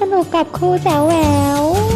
สนุกกับครูแจ๋วแหวว